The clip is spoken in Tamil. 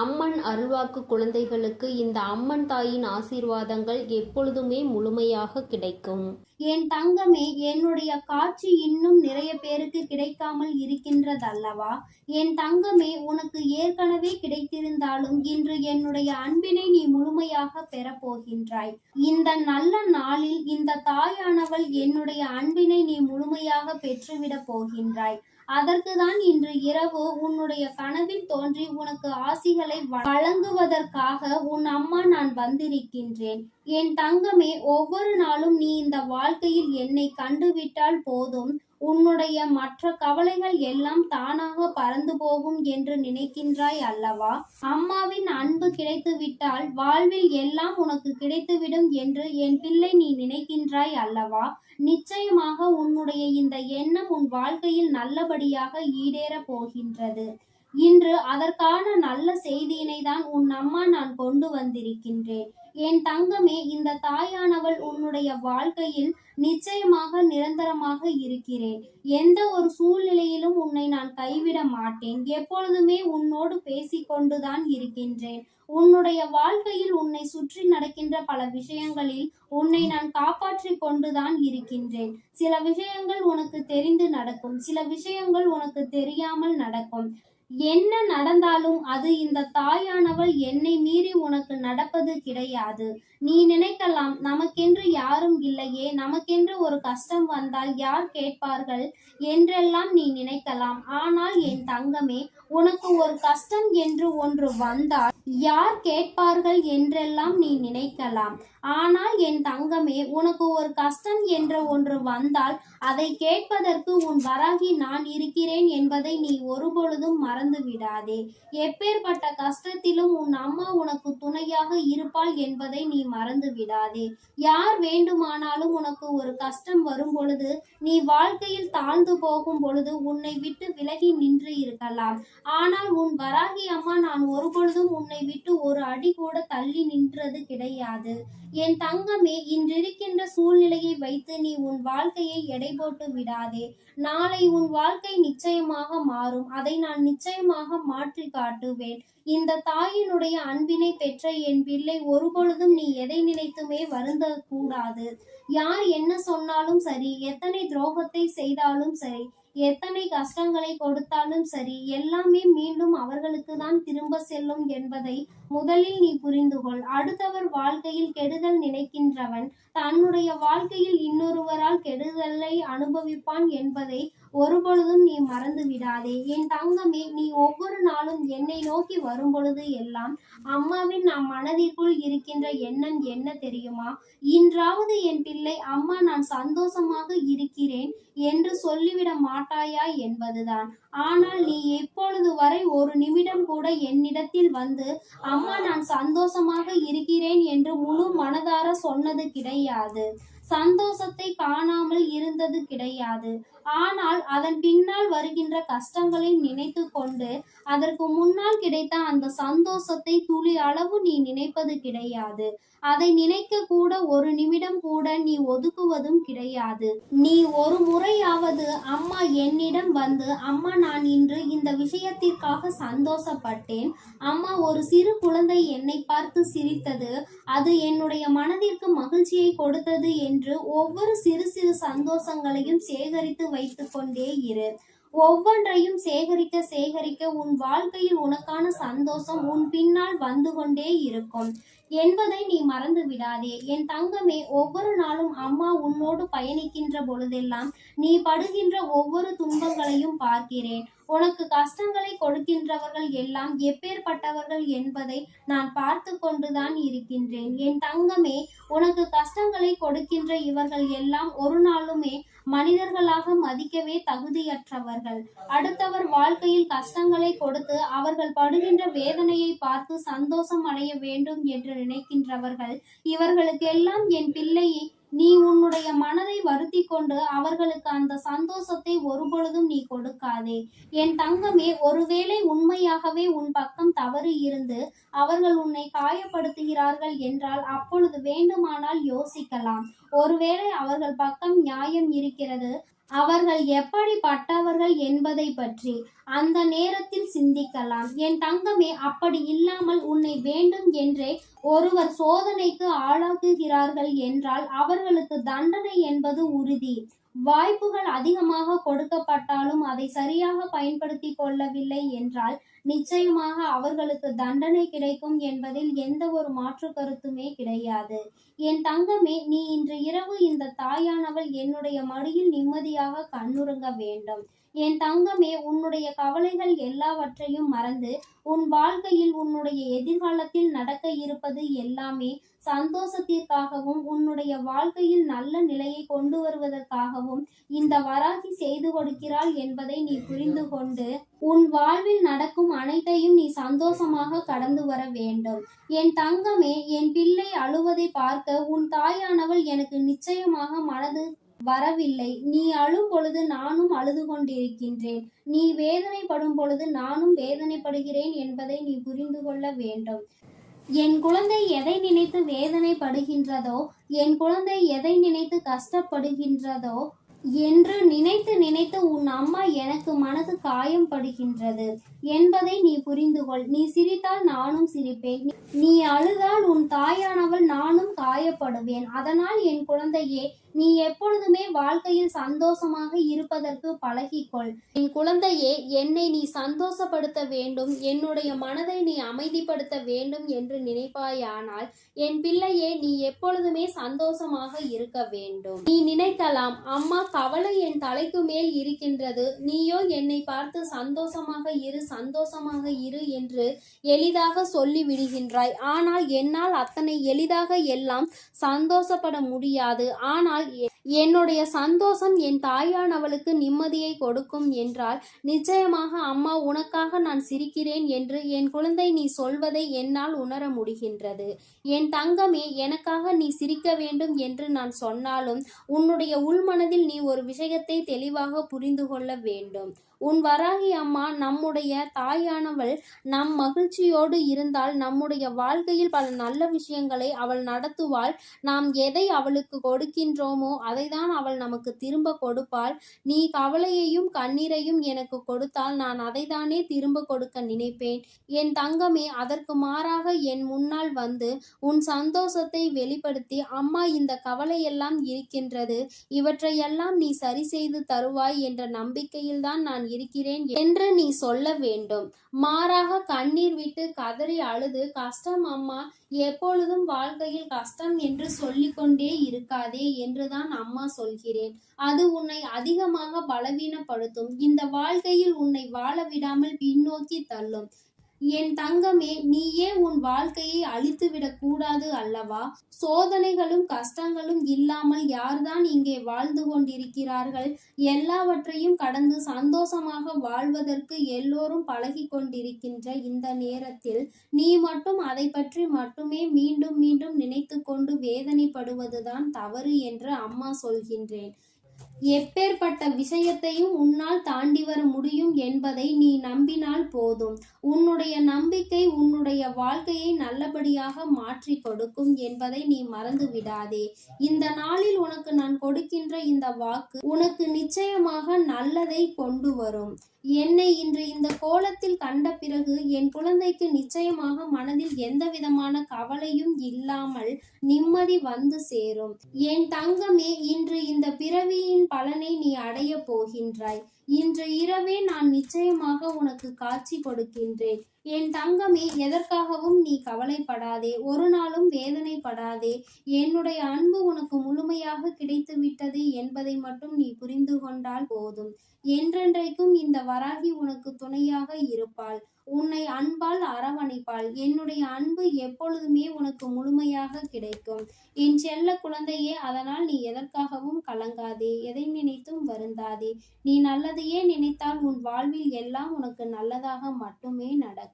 அம்மன் அருள்வாக்கு குழந்தைகளுக்கு இந்த அம்மன் தாயின் ஆசீர்வாதங்கள் எப்பொழுதுமே முழுமையாக கிடைக்கும். என் தங்கமே என்னுடைய காட்சி இன்னும் நிறைய பேருக்கு கிடைக்காமல் இருக்கின்றதல்லவா? என் தங்கமே உனக்கு ஏற்கனவே கிடைத்திருந்தாலும் இன்று என்னுடைய அன்பினை நீ முழுமையாக பெறப்போகின்றாய். இந்த நல்ல நாளில் இந்த தாயானவள் என்னுடைய அன்பினை நீ முழுமையாக பெற்றுவிடப் போகின்றாய். அதற்குதான் இன்று இரவு உன்னுடைய கனவில் தோன்றி உனக்கு ஆசிகளை வழங்குவதற்காக உன் அம்மா நான் வந்திருக்கின்றேன். என் தங்கமே ஒவ்வொரு நாளும் நீ இந்த வாழ்க்கையில் என்னை கண்டுவிட்டால் போதும். உன்னுடைய மற்ற கவலைகள் எல்லாம் தானாக பறந்து போகும் என்று நினைக்கின்றாய் அல்லவா? அம்மாவின் அன்பு கிடைத்துவிட்டால் வாழ்வில் எல்லாம் உனக்கு கிடைத்துவிடும் என்று என் பிள்ளை நீ நினைக்கின்றாய் அல்லவா? நிச்சயமாக உன்னுடைய இந்த எண்ணம் உன் வாழ்க்கையில் நல்லபடியாக ஈடேறப் போகின்றது. இன்று அதற்கான நல்ல செய்தியினை தான் உன் அம்மா நான் கொண்டு வந்திருக்கின்றேன். என் தங்கமே இந்த தாயானவள் உன்னுடைய வாழ்க்கையில் நிச்சயமாக நிரந்தரமாக இருக்கிறேன். எந்த ஒரு சூழ்நிலையிலும் உன்னை நான் கைவிட மாட்டேன். எப்பொழுதுமே உன்னோடு பேசிக்கொண்டுதான் இருக்கின்றேன். உன்னுடைய வாழ்க்கையில் உன்னை சுற்றி நடக்கின்ற பல விஷயங்களில் உன்னை நான் காப்பாற்றி கொண்டுதான் இருக்கின்றேன். சில விஷயங்கள் உனக்கு தெரிந்து நடக்கும். சில விஷயங்கள் உனக்கு தெரியாமல் நடக்கும். என்ன நடந்தாலும் அது இந்த தாயானவள் என்னை மீறி உனக்கு நடப்பது கிடையாது. நீ நினைக்கலாம் நமக்கென்று யாரும் இல்லையே நமக்கென்று ஒரு கஷ்டம் வந்தால் யார் கேட்பார்கள் என்றெல்லாம் நீ நினைக்கலாம். ஆனால் என் தங்கமே உனக்கு ஒரு கஷ்டம் என்று ஒன்று வந்தால் யார் கேட்பார்கள் என்றெல்லாம் நீ நினைக்கலாம். ஆனால் என் தங்கமே உனக்கு ஒரு கஷ்டம் என்ற ஒன்று வந்தால் அதை கேட்பதற்கு உன் வராகி நான் இருக்கிறேன் என்பதை நீ ஒருபொழுதும் மறந்து விடாதே எப்பேற்பட்ட கஷ்டத்திலும் உன் அம்மா உனக்கு துணையாக இருப்பாள் என்பதை நீ மறந்து விடாதே யார் வேண்டுமானாலும் உனக்கு ஒரு கஷ்டம் வரும் பொழுது நீ வாழ்க்கையில் தாழ்ந்து போகும் பொழுது உன்னை விட்டு விலகி நின்று இருக்கலாம். ஆனால் உன் வராகி அம்மா நான் ஒருபொழுதும் உன்னை விட்டு ஒரு அடி கூட தள்ளி நின்றது கிடையாது. என் தங்கமே இன்றிருக்கின்ற சூழ்நிலையை வைத்து நீ உன் வாழ்க்கையை எடை போட்டு விடாதே. நாளை உன் வாழ்க்கை நிச்சயமாக மாறும். அதை நான் நிச்சயமாக மாற்றி காட்டுவேன். இந்த தாயினுடைய அன்பினை பெற்ற என் பிள்ளை ஒருபொழுதும் நீ எதை நினைத்துமே வருந்த கூடாது யார் என்ன சொன்னாலும் சரி எத்தனை துரோகத்தை செய்தாலும் சரி எத்தனை கஷ்டங்களை கொடுத்தாலும் சரி எல்லாமே மீண்டும் அவர்களுக்கு தான் திரும்ப செல்லும் என்பதை முதலில் நீ புரிந்து கொள். அடுத்தவர் வாழ்க்கையில் கெடுதல் நினைக்கின்றவன் தன்னுடைய வாழ்க்கையில் இன்னொருவரால் கெடுதலை அனுபவிப்பான் என்பதை ஒருபொழுதும் நீ மறந்து விடாதே. என் தங்கமே நீ ஒவ்வொரு நாளும் என்னை நோக்கி வரும் பொழுது எல்லாம் அம்மாவின் நம் மனதிற்குள் இருக்கின்ற எண்ணம் என்ன தெரியுமா? இன்றாவது என் பிள்ளை அம்மா நான் சந்தோஷமாக இருக்கிறேன் என்று சொல்லிவிட மாட்டாயா என்பதுதான். ஆனால் நீ எப்பொழுது வரை ஒரு நிமிடம் கூட என்னிடத்தில் வந்து அம்மா நான் சந்தோஷமாக இருக்கிறேன் என்று முழு மனதார சொன்னது கிடையாது. சந்தோஷத்தை காணாமல் இருந்தது கிடையாது. ஆனால் அதன் பின்னால் வருகின்ற கஷ்டங்களை நினைத்து கொண்டு அதற்கு முன்னால் கிடைத்த அந்த சந்தோஷத்தை துளி அளவு நீ நினைப்பது கிடையாது. அதை நினைக்க கூட ஒரு நிமிடம் கூட நீ ஒதுக்குவதும் கிடையாது. நீ ஒரு முறையாவது அம்மா என்னிடம் வந்து அம்மா நான் இன்று இந்த விஷயத்திற்காக சந்தோஷப்பட்டேன். அம்மா ஒரு சிறு குழந்தை என்னை பார்த்து சிரித்தது. அது என்னுடைய மனதிற்கு மகிழ்ச்சியை கொடுத்தது என்று ஒவ்வொரு சிறு சிறு சந்தோஷங்களையும் சேகரித்து வைத்துக் கொண்டே இரு. ஒவ்வொன்றையும் சேகரிக்க சேகரிக்க உன் வாழ்க்கையில் உனக்கான சந்தோஷம் உன் பின்னால் வந்து கொண்டே இருக்கும். என்பதை நீ மறந்து விடாதே. என் தங்கமே ஒவ்வொரு நாளும் அம்மா உன்னோடு பயணிக்கின்ற பொழுதெல்லாம் நீ படுகின்ற ஒவ்வொரு துன்பங்களையும் பார்க்கிறேன். உனக்கு கஷ்டங்களை கொடுக்கின்றவர்கள் எல்லாம் எப்பேற்பட்டவர்கள் என்பதை நான் பார்த்து கொண்டுதான் இருக்கின்றேன். என் தங்கமே உனக்கு கஷ்டங்களை கொடுக்கின்ற இவர்கள் எல்லாம் ஒரு நாளுமே மனிதர்களாக மதிக்கவே தகுதியற்றவர்கள். அடுத்தவர் வாழ்க்கையில் கஷ்டங்களை கொடுத்து அவர்கள் படுகின்ற வேதனையை பார்த்து சந்தோஷம் அடைய வேண்டும் என்று நினைக்கின்றவர்கள் இவர்களுக்கெல்லாம் என் பிள்ளையை நீ உன்னுடைய மனதை வருத்தி கொண்டு அவர்களுக்கு அந்த சந்தோஷத்தை ஒருபொழுதும் நீ கொடுக்காதே. என் தங்கமே ஒருவேளை உண்மையாகவே உன் பக்கம் தவறு இருந்து அவர்கள் உன்னை காயப்படுத்துகிறார்கள் என்றால் அப்பொழுது வேண்டுமானால் யோசிக்கலாம். ஒருவேளை அவர்கள் பக்கம் நியாயம் இருக்கிறது அவர்கள் எப்படிப்பட்டவர்கள் என்பதை பற்றி அந்த நேரத்தில் சிந்திக்கலாம். என் தங்கமே அப்படி இல்லாமல் உன்னை வேண்டும் என்றே ஒருவர் சோதனைக்கு ஆளாக்குகிறார்கள் என்றால் அவர்களுக்கு தண்டனை என்பது உறுதி. வாய்ப்புகள் அதிகமாக கொடுக்கப்பட்டாலும் அதை சரியாக பயன்படுத்தி கொள்ளவில்லை என்றால் நிச்சயமாக அவர்களுக்கு தண்டனை கிடைக்கும் என்பதில் எந்த ஒரு மாற்று கருத்துமே கிடையாது. என் தங்கமே நீ இன்று இரவு இந்த தாயானவள் என்னுடைய மடியில் நிம்மதியாக கண்ணுறங்க வேண்டும். என் தங்கமே உன்னுடைய கவலைகள் எல்லாவற்றையும் மறந்து உன் வாழ்க்கையில் உன்னுடைய எதிர்காலத்தில் நடக்க இருப்பது எல்லாமே சந்தோஷத்திற்காகவும் உன்னுடைய வாழ்க்கையில் நல்ல நிலையை கொண்டு வருவதற்காகவும் இந்த வராகி செய்து கொடுக்கிறாள் என்பதை நீ புரிந்து கொண்டு உன் வாழ்வில் நடக்கும் அனைத்தையும் நீ சந்தோஷமாக கடந்து வர வேண்டும். என் தங்கமே என் பிள்ளை அழுவதை பார்க்க உன் தாயானவள் எனக்கு நிச்சயமாக மனது வரவில்லை. நீ அழும் பொழுது நானும் அழுது கொண்டிருக்கின்றேன். நீ வேதனைப்படும் பொழுது நானும் வேதனைப்படுகிறேன் என்பதை நீ புரிந்து கொள்ள வேண்டும். என் குழந்தை எதை நினைத்து வேதனைப்படுகின்றதோ என் குழந்தை எதை நினைத்து கஷ்டப்படுகின்றதோ என்று நினைத்து நினைத்து உன் அம்மா எனக்கு மனது காயம் படுகின்றது என்பதை நீ புரிந்து கொள் நீ சிரித்தால் நானும் சிரிப்பேன். நீ அழுதால் உன் தாயானவள் நானும் காயப்படுவேன். அதனால் என் குழந்தையே நீ எப்பொழுதுமே வாழ்க்கையில் சந்தோஷமாக இருப்பதற்கு பழகிக்கொள். என் குழந்தையே என்னை நீ சந்தோஷப்படுத்த வேண்டும் என்னுடைய மனதை நீ அமைதிப்படுத்த வேண்டும் என்று நினைப்பாயானால் என் பிள்ளையே நீ எப்பொழுதுமே சந்தோஷமாக இருக்க வேண்டும். நீ நினைக்கலாம் அம்மா கவலை என் தலைக்கு மேல் இருக்கின்றது நீயோ என்னை பார்த்து சந்தோஷமாக இரு சந்தோஷமாக இரு என்று எளிதாக சொல்லி விடுகின்றாய் ஆனால் என்னால் அத்தனை எளிதாக எல்லாம் சந்தோஷப்பட முடியாது. ஆனால் என்னுடைய சந்தோஷம் என் தாயானவளுக்கு நிம்மதியை கொடுக்கும் என்றால் நிச்சயமாக அம்மா உனக்காக நான் சிரிக்கிறேன் என்று என் குழந்தை நீ சொல்வதை என்னால் உணர முடிகின்றது. என் தங்கமே எனக்காக நீ சிரிக்க வேண்டும் என்று நான் சொன்னாலும் உன்னுடைய உள்மனதில் நீ ஒரு விஷயத்தை தெளிவாக புரிந்து கொள்ள வேண்டும். உன் வராகி அம்மா நம்முடைய தாயானவள் நம் மகிழ்ச்சியோடு இருந்தால் நம்முடைய வாழ்க்கையில் பல நல்ல விஷயங்களை அவள் நடத்துவாள். நாம் எதை அவளுக்கு கொடுக்கின்றோமோ அதைதான் அவள் நமக்கு திரும்ப கொடுப்பாள். நீ கவலையையும் கண்ணீரையும் எனக்கு கொடுத்தால் நான் அதைதானே திரும்ப கொடுக்க நினைப்பேன். என் தங்கமே அதற்கு மாறாக என் முன்னால் வந்து உன் சந்தோஷத்தை வெளிப்படுத்தி அம்மா இந்த கவலையெல்லாம் இருக்கின்றது. இவற்றையெல்லாம் நீ சரி செய்து தருவாய் என்ற நம்பிக்கையில்தான் நான் இருக்கிறேன் என்று நீ சொல்ல வேண்டும். மாறாக கண்ணீர் விட்டு கதறி அழுது கஷ்டம் அம்மா எப்பொழுதும் வாழ்க்கையில் கஷ்டம் என்று சொல்லிக்கொண்டே இருக்காதே என்றுதான் அம்மா சொல்கிறேன். அது உன்னை அதிகமாக பலவீனப்படுத்தும். இந்த வாழ்க்கையில் உன்னை வாழ விடாமல் பின்னோக்கி தள்ளும். என் தங்கமே நீயே உன் வாழ்க்கையை அழித்துவிடக் கூடாது அல்லவா? சோதனைகளும் கஷ்டங்களும் இல்லாமல் யார்தான் இங்கே வாழ்ந்து கொண்டிருக்கிறார்கள்? எல்லாவற்றையும் கடந்து சந்தோஷமாக வாழ்வதற்கு எல்லோரும் பழகி கொண்டிருக்கின்ற இந்த நேரத்தில் நீ மட்டும் அதை பற்றி மட்டுமே மீண்டும் மீண்டும் நினைத்து கொண்டு வேதனைப்படுவதுதான் தவறு என்று அம்மா சொல்கின்றேன். எப்பேற்பட்ட விஷயத்தையும் உன்னால் தாண்டி வர முடியும் என்பதை நீ நம்பினால் போதும். உன்னுடைய நம்பிக்கை உன்னுடைய வாழ்க்கையை நல்லபடியாக மாற்றி கொடுக்கும் என்பதை நீ மறந்து விடாதே. இந்த நாளில் உனக்கு நான் கொடுக்கின்ற இந்த வாக்கு உனக்கு நிச்சயமாக நல்லதை கொண்டு வரும். என்னை இன்று இந்த கோலத்தில் கண்ட பிறகு என் குழந்தைக்கு நிச்சயமாக மனதில் எந்த விதமான கவலையும் இல்லாமல் நிம்மதி வந்து சேரும். என் தங்கமே இன்று இந்த பிறவியின் பலனை நீ அடைய போகின்றாய். இன்று இரவே நான் நிச்சயமாக உனக்கு காட்சி கொடுக்கின்றேன். என் தங்கமே எதற்காகவும் நீ கவலைப்படாதே. ஒரு நாளும் வேதனைப்படாதே. என்னுடைய அன்பு உனக்கு முழுமையாக கிடைத்து விட்டது என்பதை மட்டும் நீ புரிந்து கொண்டால் போதும். என்றென்றைக்கும் இந்த வராகி உனக்கு துணையாக இருப்பாள். உன்னை அன்பால் அரவணைப்பாள். என்னுடைய அன்பு எப்பொழுதுமே உனக்கு முழுமையாக கிடைக்கும். என் செல்ல குழந்தையே அதனால் நீ எதற்காகவும் கலங்காதே. எதை நினைத்தும் வருந்தாதே. நீ நல்லதையே நினைத்தால் உன் வாழ்வில் எல்லாம் உனக்கு நல்லதாக மட்டுமே நடக்கும்.